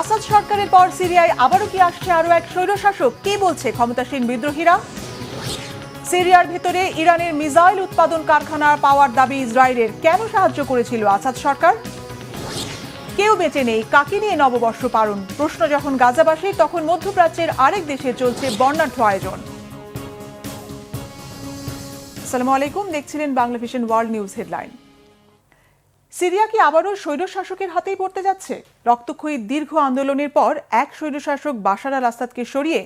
আসাদ সরকারের পর সিরিয়ায় আবারও কি আসছে আরও এক স্বৈরশাসক? কি বলছে ক্ষমতাসীন বিদ্রোহীরা? সিরিয়ার ভেতরে ইরানের মিসাইল উৎপাদন কারখানা পাওয়ার দাবি ইসরায়েলের। কেন সাহায্য করেছিল আসাদ সরকার? কেউ বেঁচে নেই, কাকে নিয়ে নববর্ষ পালন? প্রশ্ন যখন গাজাবাসী, তখন মধ্যপ্রাচ্যের আরেক দেশে চলছে বর্ণাঢ্য আয়োজন। আসসালামু আলাইকুম, দেখছিলেন Bangla vision world news headline. Syria কি আবারও স্বৈরশাসকের হাতেই পড়তে যাচ্ছে। রক্তক্ষয়ী দীর্ঘ আন্দোলনের পর এক স্বৈরশাসক বাশার আল আসাদকে সরিয়ে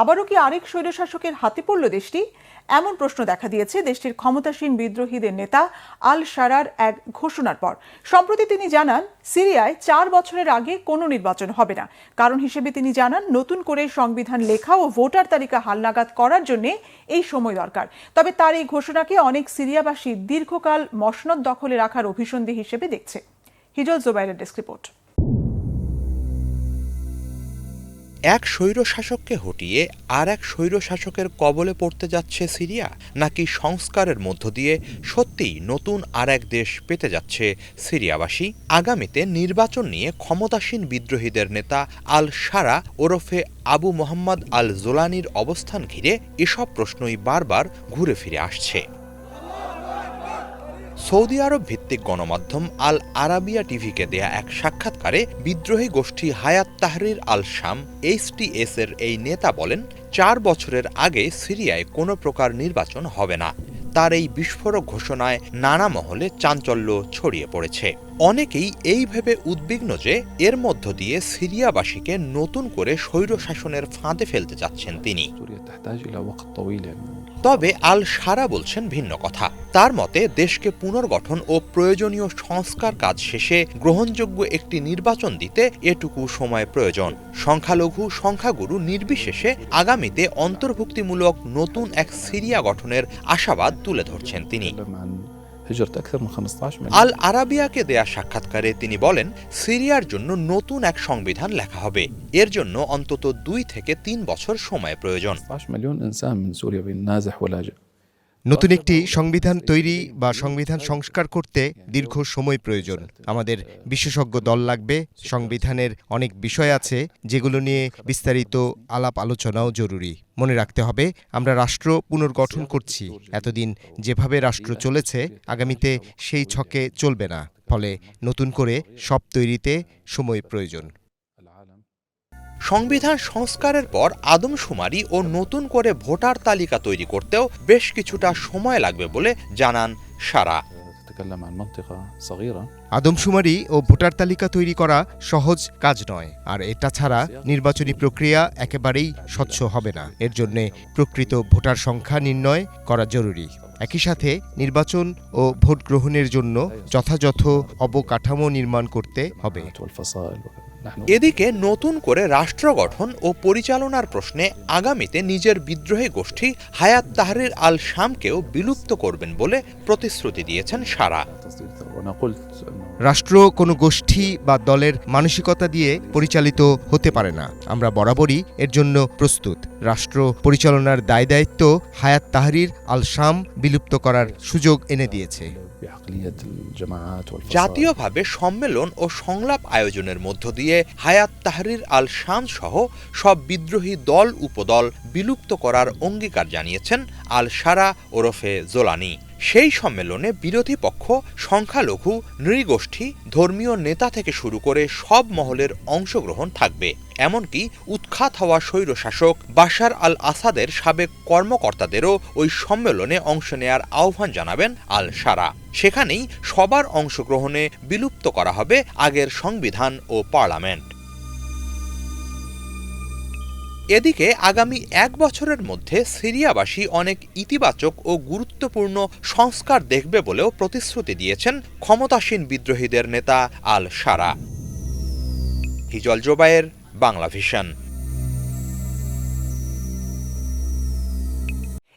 আবারও কি আরেক স্বৈরশাসকের হাতে পড়ল দেশটি? এমন প্রশ্ন দেখা দিয়েছে দেশটির ক্ষমতাসীন বিদ্রোহীদের নেতা আল সারার এক ঘোষণার পর। সম্প্রতি তিনি জানান, সিরিয়ায় চার বছরের আগে কোনো নির্বাচন হবে না। কারণ হিসেবে তিনি জানান, নতুন করে সংবিধান লেখা ও ভোটার তালিকা হালনাগাদ করার জন্য এই সময় দরকার। তবে তার এই ঘোষণাকে অনেক সিরিয়াবাসী দীর্ঘকাল মসনদ দখলে রাখার অভিসন্ধি হিসেবে দেখছে। হিজল জোবাইরের ডেস্ক রিপোর্ট। এক স্বৈরশাসককে হটিয়ে আর এক স্বৈরশাসকের কবলে পড়তে যাচ্ছে সিরিয়া? নাকি সংস্কারের মধ্য দিয়ে সত্যিই নতুন আর এক দেশ পেতে যাচ্ছে সিরিয়াবাসী? আগামীতে নির্বাচন নিয়ে ক্ষমতাসীন বিদ্রোহীদের নেতা আল সারা ওরফে আবু মোহাম্মদ আল জোলানির অবস্থান ঘিরে এসব প্রশ্নই বারবার ঘুরে ফিরে আসছে। সৌদি আরব ভিত্তিক গণমাধ্যম আল আরাবিয়া টিভিকে দেয়া এক সাক্ষাৎকারে বিদ্রোহী গোষ্ঠী হায়াত তাহরির আল শাম এইচটিএস এর এই নেতা বলেন, চার বছরের আগে সিরিয়ায় কোনো প্রকার নির্বাচন হবে না। তার এই বিস্ফোরক ঘোষণায় নানা মহলে চাঞ্চল্য ছড়িয়ে পড়েছে। অনেকেই এই ভেবে উদ্বিগ্ন যে এর মধ্য দিয়ে সিরিয়াবাসীকে নতুন করে স্বৈরশাসনের ফাঁদে ফেলতে যাচ্ছেন তিনি। তবে আল সারা বলছেন ভিন্ন কথা। তার মতে, দেশকে পুনর্গঠন ও প্রয়োজনীয় সংস্কার কাজ শেষে গ্রহণযোগ্য একটি নির্বাচন দিতে এটুকু সময় প্রয়োজন। সংখ্যালঘু সংখ্যাগুরু নির্বিশেষে আগামীতে অন্তর্ভুক্তিমূলক নতুন এক সিরিয়া গঠনের আশাবাদ তুলে ধরছেন তিনি। আল আরাবিয়াকে দেয়া সাক্ষাৎকারে তিনি বলেন সিরিয়ার জন্য নতুন এক সংবিধান লেখা হবে। এর জন্য অন্তত দুই থেকে তিন বছর সময় প্রয়োজন। নতুন একটি সংবিধান তৈরি বা সংবিধান সংস্কার করতে দীর্ঘ সময় প্রয়োজন। আমাদের বিশেষজ্ঞ দল লাগবে সংবিধানের অনেক বিষয় আছে যেগুলো নিয়ে বিস্তারিত আলাপ আলোচনাও জরুরি। মনে রাখতে হবে আমরা রাষ্ট্র পুনর্গঠন করছি। এতদিন যেভাবে রাষ্ট্র চলেছে আগামীতে সেই ছকে চলবে না। ফলে নতুন করে সব তৈরিতে সময় প্রয়োজন। সংবিধান সংস্কারের পর আদমশুমারি ও নতুন করে ভোটার তালিকা তৈরি করতেও বেশ কিছুটা সময় লাগবে বলে জানান সারা। আদমশুমারি ও ভোটার তালিকা তৈরি করা সহজ কাজ নয়, আর এটা ছাড়া নির্বাচনী প্রক্রিয়া একেবারেই স্বচ্ছ হবে না। এর জন্য প্রকৃত ভোটার সংখ্যা নির্ণয় করা জরুরি। একই সাথে নির্বাচন ও ভোট গ্রহণের জন্য যথাযথ অবকাঠামো নির্মাণ করতে হবে। এদিকে নতুন করে রাষ্ট্র গঠন ও পরিচালনার প্রশ্নে আগামীতে নিজের বিদ্রোহী গোষ্ঠী হায়াত তাহরির আল শামকেও বিলুপ্ত করবেন বলে প্রতিশ্রুতি দিয়েছেন সারা। রাষ্ট্র কোনো গোষ্ঠী বা দলের মানসিকতা দিয়ে পরিচালিত হতে পারে না। আমরা বরাবরই এর জন্য প্রস্তুত। রাষ্ট্র পরিচালনার দায় দায়িত্ব হায়াত তাহরির আল শাম বিলুপ্ত করার সুযোগ এনে দিয়েছে। জাতীয়ভাবে সম্মেলন ও সংলাপ আয়োজনের মধ্য দিয়ে হায়াত তাহরির আল শাম সহ সব বিদ্রোহী দল উপদল বিলুপ্ত করার অঙ্গীকার জানিয়েছেন আল সারা ওরফে জোলানি। সেই সম্মেলনে বিরোধী পক্ষ, সংখ্যালঘু, নৃগোষ্ঠী, ধর্মীয় নেতা থেকে শুরু করে সব মহলের অংশগ্রহণ থাকবে। এমনকি উৎখাত হওয়া স্বৈরশাসক বাশার আল আসাদের সাবেক কর্মকর্তাদেরও ওই সম্মেলনে অংশ নেয়ার আহ্বান জানাবেন আল সারা সেখানেই সবার অংশগ্রহণে বিলুপ্ত করা হবে আগের সংবিধান ও পার্লামেন্ট। এদিকে আগামী এক বছরের মধ্যে সিরিয়াবাসী অনেক ইতিবাচক ও গুরুত্বপূর্ণ সংস্কার দেখবে বলেও প্রতিশ্রুতি দিয়েছেন ক্ষমতাসীন বিদ্রোহীদের নেতা al Sharaa Hijal Jobayer Bangla vision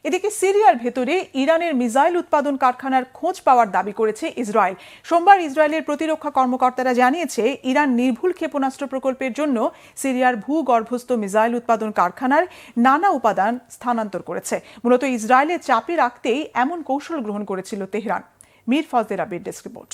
এদিকে সিরিয়ার ভেতরে ইরানের মিসাইল উৎপাদন কারখানার খোঁজ পাওয়ার দাবি করেছে ইসরায়েল। সোমবার ইসরায়েলের প্রতিরক্ষা কর্মকর্তারা জানিয়েছে, ইরান নির্ভুল ক্ষেপণাস্ত্র প্রকল্পের জন্য সিরিয়ার ভূগর্ভস্থ মিসাইল উৎপাদন কারখানার নানা উপাদান স্থানান্তর করেছে। মূলত ইসরায়েলের চাপে রাখতেই এমন কৌশল গ্রহণ করেছিল তেহরান। মীর ফজদের আবির, ডেস্ক রিপোর্ট।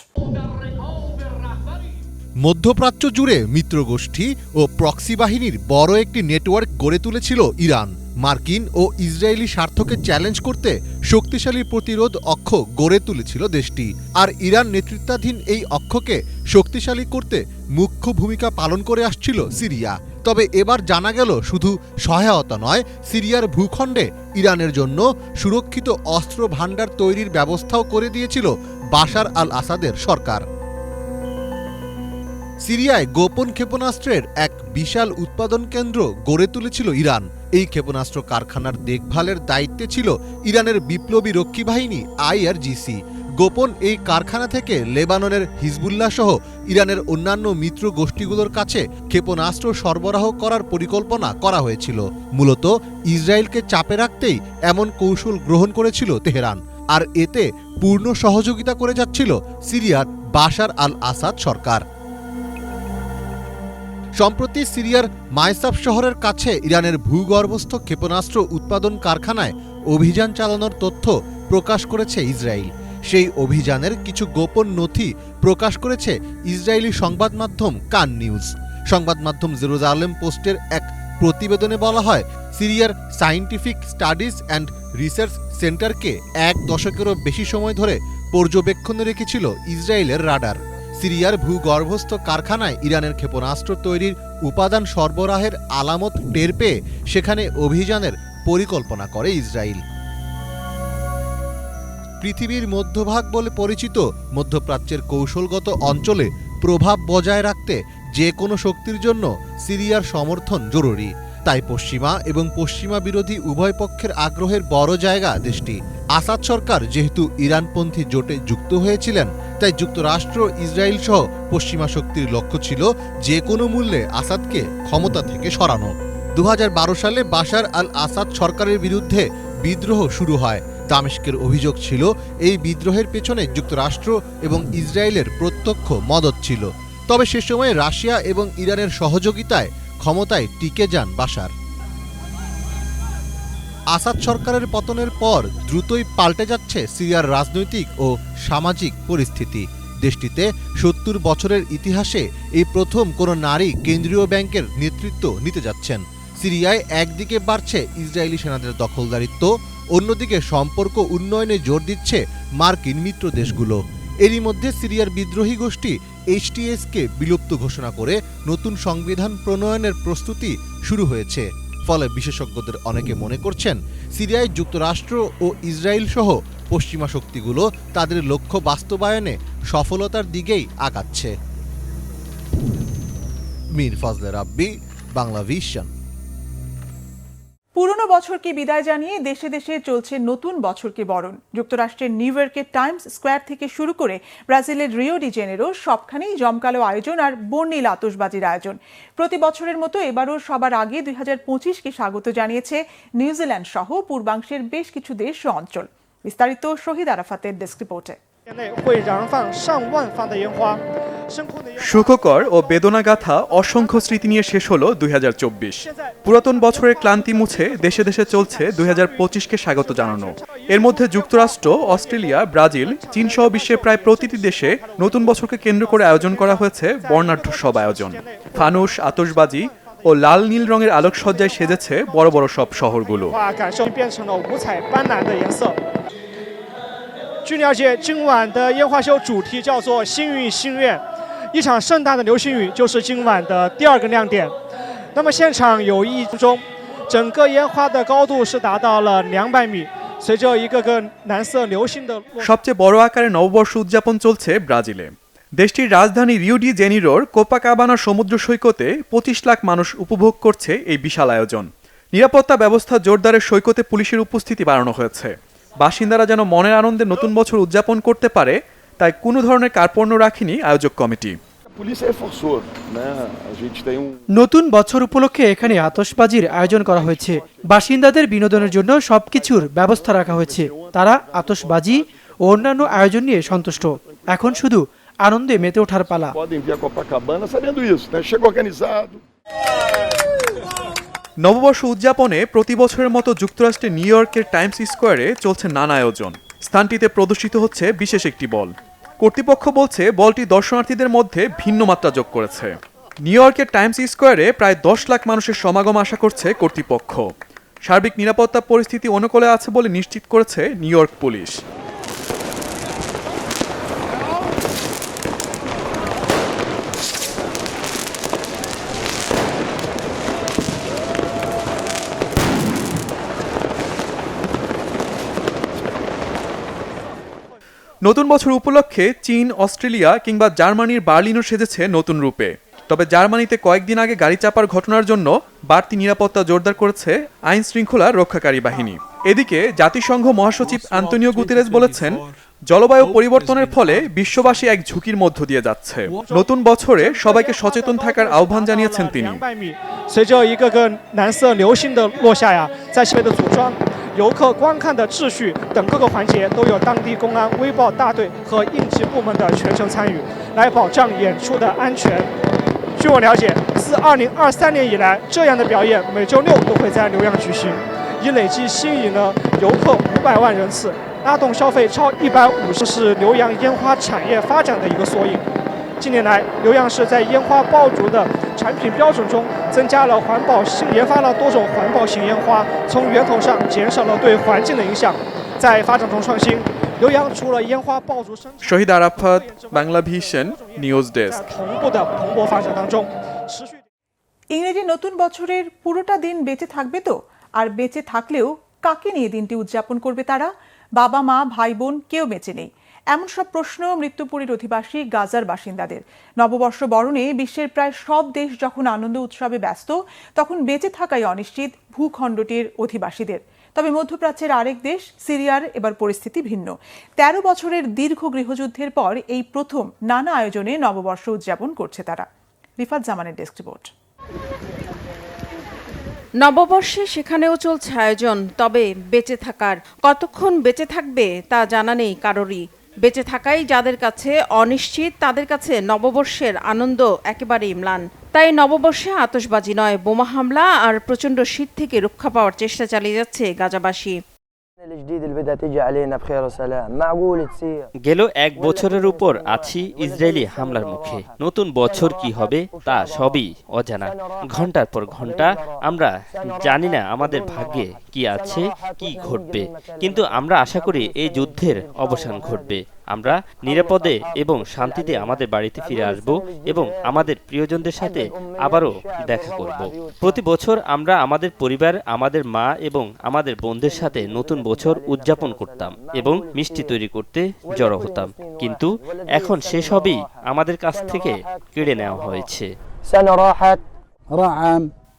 মধ্যপ্রাচ্য জুড়ে মিত্রগোষ্ঠী ও প্রক্সি বাহিনীর বড় একটি নেটওয়ার্ক গড়ে তুলেছিল ইরান। মার্কিন ও ইসরায়েলি স্বার্থকে চ্যালেঞ্জ করতে শক্তিশালী প্রতিরোধ অক্ষ গড়ে তুলেছিল দেশটি। আর ইরান নেতৃত্বাধীন এই অক্ষকে শক্তিশালী করতে মুখ্য ভূমিকা পালন করে আসছিল সিরিয়া। তবে এবার জানা গেল শুধু সহায়তা নয়, সিরিয়ার ভূখণ্ডে ইরানের জন্য সুরক্ষিত অস্ত্র ভাণ্ডার তৈরির ব্যবস্থাও করে দিয়েছিল বাশার আল আসাদের সরকার। সিরিয়ায় গোপন ক্ষেপণাস্ত্রের এক বিশাল উৎপাদন কেন্দ্র গড়ে তুলেছিল ইরান। এই ক্ষেপণাস্ত্র কারখানার দেখভালের দায়িত্বে ছিল ইরানের বিপ্লবী রক্ষী বাহিনী আইআরজিসি গোপন এই কারখানা থেকে লেবাননের হিজবুল্লাহ সহ ইরানের অন্যান্য মিত্র গোষ্ঠীগুলোর কাছে ক্ষেপণাস্ত্র সরবরাহ করার পরিকল্পনা করা হয়েছিল। মূলত ইসরায়েলকে চাপে রাখতেই এমন কৌশল গ্রহণ করেছিল তেহরান। আর এতে পূর্ণ সহযোগিতা করে যাচ্ছিল সিরিয়ার বাশার আল আসাদ সরকার। সম্প্রতি সিরিয়ার মাইসাফ শহরের কাছে ইরানের ভূগর্ভস্থ ক্ষেপণাস্ত্র উৎপাদন কারখানায় অভিযান চালানোর তথ্য প্রকাশ করেছে ইসরায়েল। সেই অভিযানের কিছু গোপন নথি প্রকাশ করেছে ইসরায়েলি সংবাদ মাধ্যম কান নিউজ। সংবাদ মাধ্যম জেরুজালেম পোস্টের এক প্রতিবেদনে বলা হয়, সিরিয়ার সায়েন্টিফিক স্টাডিজ অ্যান্ড রিসার্চ সেন্টারকে এক দশকেরও বেশি সময় ধরে পর্যবেক্ষণে রেখেছিল ইসরায়েলের রাডার। সিরিয়ার ভূগর্ভস্থ কারখানায় ইরানের ক্ষেপণাস্ত্র তৈরির উপাদান সরবরাহের আলামত টের পেয়ে সেখানে অভিযানের পরিকল্পনা করে ইসরায়েল। পৃথিবীর মধ্যভাগ বলে পরিচিত মধ্যপ্রাচ্যের কৌশলগত অঞ্চলে প্রভাব বজায় রাখতে যে কোনো শক্তির জন্য সিরিয়ার সমর্থন জরুরি। তাই পশ্চিমা এবং পশ্চিমা বিরোধী উভয় পক্ষের আগ্রহের বড় জায়গা দেশটি। আসাদ সরকার যেহেতু ইরানপন্থী জোটে যুক্ত হয়েছিলেন তাই যুক্তরাষ্ট্র, ইসরায়েল সহ পশ্চিমা শক্তির লক্ষ্য ছিল যে কোনো মূল্যে আসাদকে ক্ষমতা থেকে সরানো। দু হাজার বারো সালে বাশার আল আসাদ সরকারের বিরুদ্ধে বিদ্রোহ শুরু হয়। দামেস্কের অভিযোগ ছিল এই বিদ্রোহের পেছনে যুক্তরাষ্ট্র এবং ইসরায়েলের প্রত্যক্ষ মদত ছিল। তবে সে সময় রাশিয়া এবং ইরানের সহযোগিতায় ক্ষমতায় টিকে যান বাশার। আসাদ সরকারের পতনের পর দ্রুতই পাল্টে যাচ্ছে সিরিয়ার রাজনৈতিক ও সামাজিক পরিস্থিতি। দেশটিতে সত্তর বছরের ইতিহাসে এই প্রথম কোনো নারী কেন্দ্রীয় ব্যাংকের নেতৃত্ব নিতে যাচ্ছেন। সিরিয়ায় একদিকে বাড়ছে ইসরায়েলি সেনাদের দখলদারিত্ব, অন্যদিকে সম্পর্ক উন্নয়নে জোর দিচ্ছে মার্কিন মিত্র দেশগুলো। এরই মধ্যে সিরিয়ার বিদ্রোহী গোষ্ঠী এইচটিএসকে বিলুপ্ত ঘোষণা করে নতুন সংবিধান প্রণয়নের প্রস্তুতি শুরু হয়েছে। ফলে বিশেষজ্ঞদের অনেকে মনে করছেন সিরিয়ায় যুক্তরাষ্ট্র ও ইসরায়েল সহ পশ্চিমা শক্তিগুলো তাদের লক্ষ্য বাস্তবায়নে সফলতার দিকেই আগাচ্ছে। মীর ফজলে রাব্বি, বাংলা ভিশন। পুরনো বছরকে বিদায় জানিয়ে দেশে দেশে চলছে নতুন বছরকে বরণ। যুক্তরাষ্ট্রের নিউ ইয়র্কের টাইমস স্কোয়ার থেকে শুরু করে ব্রাজিলের রিও ডি জেনেরো সবখানেই জমকালো আয়োজন আর বর্ণিল আতসবাজির আয়োজন। প্রতি বছরের মতো এবারও সবার আগে দুই হাজার পঁচিশকে স্বাগত জানিয়েছে নিউজিল্যান্ড সহ পূর্বাংশের বেশ কিছু দেশ ও অঞ্চল। বিস্তারিত শহীদ আরাফাতের ডেস্ক রিপোর্টে। সুখকর ও বেদনাগাথা অসংখ্য স্মৃতি নিয়ে শেষ হলো দুই হাজার চব্বিশ। পুরাতন বছরের ক্লান্তি মুছে দেশে দেশে চলছে দুই কে স্বাগত জানানো। এর মধ্যে যুক্তরাষ্ট্র অস্ট্রেলিয়া ব্রাজিল চীন সহ বিশ্বের প্রায় প্রতিটি দেশে নতুন বছরকে কেন্দ্র করে আয়োজন করা হয়েছে বর্ণাঢ্য সব আয়োজন। ফানুস আতসবাজি ও লাল নীল রঙের আলোকসজ্জায় সেজেছে বড় বড় সব শহরগুলো। 据了解，今晚的烟花秀主题叫做“幸运心愿”，一场盛大的流星雨就是今晚的第二个亮点。那么现场有意中，整个烟花的高度是达到了两百米，随着一个个蓝色流星的落。 সবচেয়ে বড় আকারে নববর্ষ উদযাপন চলছে ব্রাজিলে দেশটির রাজধানী রিও ডি জেনিরোর কোপাকাবানা সমুদ্র সৈকতে পঁচিশ লাখ মানুষ উপভোগ করছে এই বিশাল আয়োজন নিরাপত্তা ব্যবস্থা জোরদারের সৈকতে পুলিশের উপস্থিতি বাড়ানো হয়েছে বাসিন্দারা যেন মনের আনন্দে নতুন বছর উদযাপন করতে পারে তাই কোনো ধরনের কার্পণ্য রাখেনি আয়োজক কমিটি। Um নতুন বছর উপলক্ষে এখানে আতসবাজির আয়োজন করা হয়েছে। বাসিন্দাদের বিনোদনের জন্য সবকিছুর ব্যবস্থা রাখা হয়েছে। তারা আতসবাজি ও অন্যান্য আয়োজন নিয়ে সন্তুষ্ট। এখন শুধু আনন্দে মেতে ওঠার পালা। নববর্ষ উদযাপনে প্রতি বছরের মতো যুক্তরাষ্ট্রের নিউ ইয়র্কের টাইমস স্কোয়ারে চলছে নানা আয়োজন। স্থানটিতে প্রদর্শিত হচ্ছে বিশেষ একটি বল। কর্তৃপক্ষ বলছে, বলটি দর্শনার্থীদের মধ্যে ভিন্ন মাত্রা যোগ করেছে। নিউ ইয়র্কের টাইমস স্কোয়ারে প্রায় দশ লাখ মানুষের সমাগম আশা করছে কর্তৃপক্ষ। সার্বিক নিরাপত্তা পরিস্থিতি অনুকূলে আছে বলে নিশ্চিত করেছে নিউ ইয়র্ক পুলিশ। নতুন বছর উপলক্ষে চীন, অস্ট্রেলিয়া কিংবা জার্মানির বার্লিনও সেজেছে নতুন রূপে। তবে জার্মানিতে কয়েকদিন আগে গাড়ি চাপার ঘটনার জন্য বাড়তি নিরাপত্তা জোরদার করেছে আইন শৃঙ্খলা রক্ষাকারী বাহিনী। এদিকে জাতিসংঘ মহাসচিব আন্তনিও গুতেরেস বলেছেন, জলবায়ু পরিবর্তনের ফলে বিশ্ববাসী এক ঝুঁকির মধ্য দিয়ে যাচ্ছে। নতুন বছরে সবাইকে সচেতন থাকার আহ্বান জানিয়েছেন তিনি। 游客观看的秩序等各个环节都有当地公安、微报大队和应急部门的全程参与，来保障演出的安全。据我了解，自2023年以来，这样的表演每周六都会在浏阳举行，已累计吸引了游客五百万人次，拉动消费超一百五十，是浏阳烟花产业发展的一个缩影。近年来，浏阳市在烟花爆竹的产品标准中增加了环保性，研发了多种环保型烟花，从源头上减少了对环境的影响。在发展中创新，浏阳除了烟花爆竹生产， Shahid Arafat Bangla Vision news desk 在同步的蓬勃发展当中，持续。 ইংরেজি নতুন বছরের পুরোটা দিন বেঁচে থাকবে তো আর বেঁচে থাকলেও কাকে নিয়ে দিনটি উদযাপন করবে তারা বাবা মা ভাই বোন কেউ বেঁচে নেই এমন সব প্রশ্ন মৃত্যুপুরীর অধিবাসী গাজার বাসিন্দাদের। নববর্ষ বরণে বিশ্বের প্রায় সব দেশ যখন আনন্দ উৎসবে ব্যস্ত, তখন বেঁচে থাকাই অনিশ্চিত ভূখণ্ডটির অধিবাসীদের। তবে মধ্যপ্রাচ্যের আরেক দেশ, সিরিয়ার এবার পরিস্থিতি ভিন্ন। তেরো বছরের দীর্ঘ গৃহযুদ্ধের পর এই প্রথম নানা আয়োজনে নববর্ষ উদযাপন করছে তারা। রিফাত জামানের ডেস্ক রিপোর্ট। নববর্ষে সেখানেও চলছে আয়োজন, তবে বেঁচে থাকার, কতক্ষণ বেঁচে থাকবে তা জানা নেই কারোরই। বেঁচে থাকাই যাদের কাছে অনিশ্চিত, তাদের কাছে নববর্ষের আনন্দ একেবারেই ম্লান। তাই নববর্ষে আতশবাজি নয়, বোমা হামলা আর প্রচণ্ড শীত থেকে রক্ষা পাওয়ার চেষ্টা চালিয়ে যাচ্ছে গাজাবাসী। গেল এক বছরের উপর আছি ইসরায়েলি হামলার মুখে। নতুন বছর কি হবে তা সবই অজানা। ঘণ্টার পর ঘণ্টা আমরা জানি না আমাদের ভাগ্যে কি আছে কি ঘটবে। কিন্তু আমরা আশা করি এই যুদ্ধের অবসান ঘটবে। আমরা নিরাপদে এবং শান্তিতে আমাদের বাড়িতে ফিরে আসব এবং আমাদের প্রিয়জনদের সাথে আবারও দেখা করব। প্রতি বছর আমরা আমাদের পরিবার, আমাদের মা এবং আমাদের বন্ধুদের সাথে নতুন বছর উদযাপন করতাম এবং মিষ্টি তৈরি করতে জড়ো হতাম। কিন্তু এখন সেসবই আমাদের কাছ থেকে কেড়ে নেওয়া হয়েছে।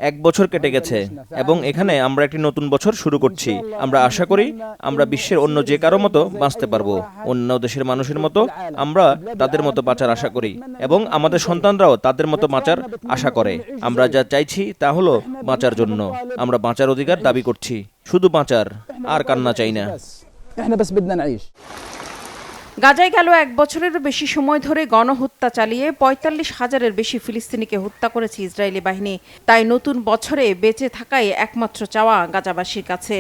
এক বছর কেটে গেছে এবং এখানে আমরা একটি নতুন বছর শুরু করছি। আমরা আশা করি আমরা বিশ্বের অন্য যে কারও মতো বাঁচতে পারব। অন্য দেশের মানুষের মতো আমরা তাদের মতো বাঁচার আশা করি এবং আমাদের সন্তানরাও তাদের মতো বাঁচার আশা করে। আমরা যা চাইছি তা হলো বাঁচার জন্য। আমরা বাঁচার অধিকার দাবি করছি। শুধু বাঁচার, আর কান্না চাই না। গাজায় গেল এক বছরেরও বেশি সময় ধরে গণহত্যা চালিয়ে পঁয়তাল্লিশ হাজারের বেশি ফিলিস্তিনিকে হত্যা করেছে ইসরায়েলি বাহিনী। তাই নতুন বছরে বেঁচে থাকাই একমাত্র চাওয়া গাজাবাসীর কাছে।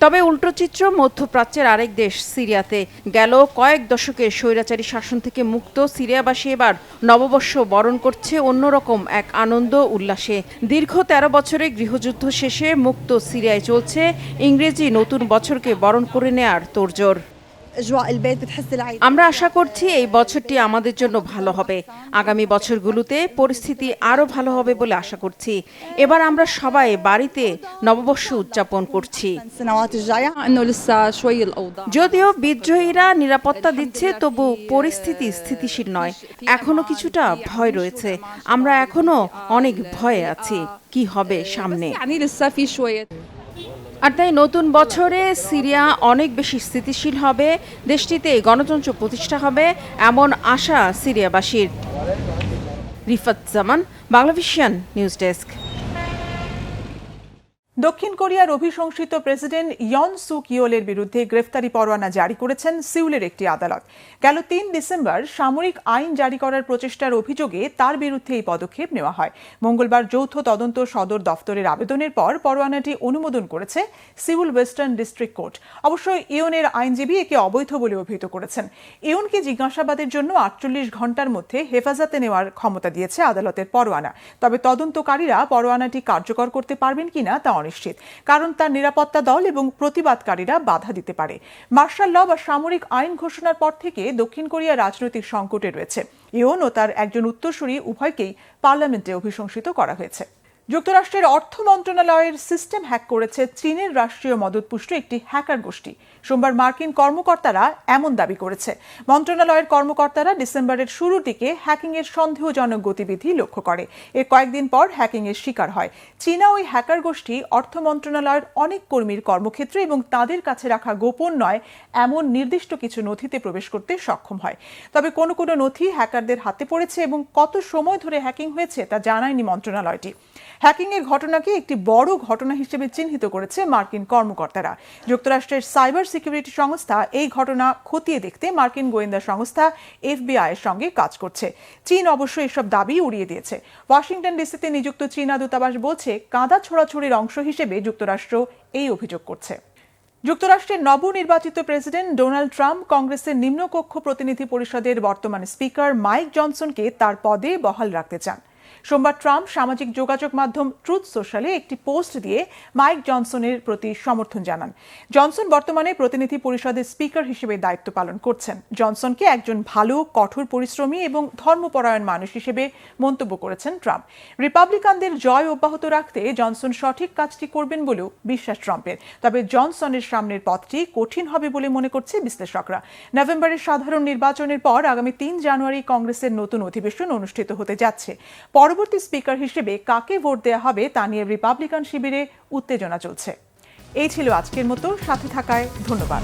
তবে উল্টো চিত্র, মধ্যপ্রাচ্যের আরেক দেশ সিরিয়াতে গেল কয়েক দশকের স্বৈরাচারী শাসন থেকে মুক্ত। সিরিয়াবাসী এবার নববর্ষ বরণ করছে অন্যরকম এক আনন্দ উল্লাসে। দীর্ঘ তেরো বছরে গৃহযুদ্ধ শেষে মুক্ত সিরিয়ায় চলছে। ইংরেজি নতুন বছরকে বরণ করে নেয়ার তোড়জোড়। আমরা আশা করছি এই বছরটি আমাদের জন্য ভালো হবে। আগামী বছরগুলোতে পরিস্থিতি আরও ভালো হবে বলে আশা করছি। এবার আমরা সবাই বাড়িতে নববর্ষ উদযাপন করছি। যদিও বিদ্রোহীরা নিরাপত্তা দিচ্ছে তবু পরিস্থিতি স্থিতিশীল নয়। এখনও কিছুটা ভয় রয়েছে। আমরা এখনও অনেক ভয়ে আছি। কি হবে সামনে? আর তাই নতুন বছরে সিরিয়া অনেক বেশি স্থিতিশীল হবে, দেশটিতে গণতন্ত্র প্রতিষ্ঠা হবে এমন আশা সিরিয়াবাসীর। Rifat Zaman Banglavision news desk. দক্ষিণ কোরিয়ার অভিশংসিত প্রেসিডেন্ট ইয়ন সু কিওলের বিরুদ্ধে গ্রেফতারি পরোয়ানা জারি করেছেন সিউলের একটি আদালত। গেল তিন ডিসেম্বর সামরিক আইন জারি করার প্রচেষ্টার অভিযোগে তার বিরুদ্ধে এই পদক্ষেপ নেওয়া হয়। মঙ্গলবার যৌথ তদন্ত সদর দফতরের আবেদনের পর পরোয়ানাটি অনুমোদন করেছে সিউল ওয়েস্টার্ন ডিস্ট্রিক্ট কোর্ট। অবশ্য ইয়নের আইনজীবী একে অবৈধ বলে অভিহিত করেছেন। ইয়নকে জিজ্ঞাসাবাদের জন্য আটচল্লিশ ঘণ্টার মধ্যে হেফাজতে নেওয়ার ক্ষমতা দিয়েছে আদালতের পরোয়ানা। তবে তদন্তকারীরা পরোয়ানাটি কার্যকর করতে পারবেন কিনা তা অনিশ্চিত। কারণ তার নিরাপত্তা দল এবং প্রতিবাদকারীরা বাধা দিতে পারে। মার্শাল ল বা সামরিক আইন ঘোষণার পর থেকে দক্ষিণ কোরিয়া রাজনৈতিক সংকটে রয়েছে। ইয়ন ও তার একজন উত্তরসূরি উভয়কেই পার্লামেন্টে অভিশংসিত করা হয়েছে। যুক্তরাষ্ট্রের অর্থ মন্ত্রণালয়ের সিস্টেম হ্যাক করেছে চীনের রাষ্ট্রীয় মদতপুষ্ট একটি হ্যাকার গোষ্ঠী। সোমবার মার্কিন কর্মকর্তারা এমন দাবি করেছে। মন্ত্রণালয়ের কর্মকর্তারা ডিসেম্বরের শুরুর দিকে হ্যাকিং এর সন্দেহজনক গতিবিধি লক্ষ্য করে। এর কয়েকদিন পর হ্যাকিং এর শিকার হয়। চীনা ওই হ্যাকার গোষ্ঠী অর্থ মন্ত্রণালয়ের অনেক কর্মীর কর্মক্ষেত্র এবং তাদের কাছে রাখা গোপন নয় এমন নির্দিষ্ট কিছু নথিতে প্রবেশ করতে সক্ষম হয়। তবে কোনো কোনো নথি হ্যাকারদের হাতে পড়েছে এবং কত সময় ধরে হ্যাকিং হয়েছে তা জানায়নি মন্ত্রণালয়টি। হ্যাকিং এর ঘটনাকে একটি বড় ঘটনা হিসেবে চিহ্নিত করেছে মার্কিন কর্মকর্তারা। যুক্তরাষ্ট্রের সাইবার সিকিউরিটি সংস্থা এই ঘটনা খতিয়ে দেখতে মার্কিন গোয়েন্দা সংস্থা এফবিআই এর সঙ্গে কাজ করছে। চীন অবশ্য এসব দাবি উড়িয়ে দিয়েছে। ওয়াশিংটন ডিসিতে নিযুক্ত চীনা দূতাবাস বলছে, কাঁদা ছোড়াছড়ির অংশ হিসেবে যুক্তরাষ্ট্র এই অভিযোগ করছে। যুক্তরাষ্ট্রের নবনির্বাচিত প্রেসিডেন্ট ডোনাল্ড ট্রাম্প কংগ্রেসের নিম্নকক্ষ প্রতিনিধি পরিষদের বর্তমান স্পিকার মাইক জনসনকে তার পদে বহাল রাখতে চান। সোমবার ট্রাম্প সামাজিক যোগাযোগ মাধ্যম ট্রুথ সোশ্যালে একটি পোস্ট দিয়ে মাইক জনসনের প্রতি সমর্থন জানান। জনসন বর্তমানে প্রতিনিধি পরিষদের স্পিকার হিসেবে দায়িত্ব পালন করছেন। জনসনকে একজন ভালো, কঠোর পরিশ্রমী এবং ধর্মপরায়ণ মানুষ হিসেবে মন্তব্য করেছেন ট্রাম্প। রিপাবলিকানদের জয় অব্যাহত রাখতে জনসন সঠিক কাজটি করবেন বলেও বিশ্বাস ট্রাম্পের। তবে জনসনের সামনের পথটি কঠিন হবে বলে মনে করছে বিশ্লেষকরা। নভেম্বরের সাধারণ নির্বাচনের পর আগামী তিন জানুয়ারি কংগ্রেসের নতুন অধিবেশন অনুষ্ঠিত হতে যাচ্ছে। পরবর্তী স্পিকার হিসেবে কাকে ভোট দেওয়া হবে তা নিয়ে রিপাবলিকান শিবিরে উত্তেজনা চলছে। এই ছিল আজকের মতো, সাথে থাকায় ধন্যবাদ।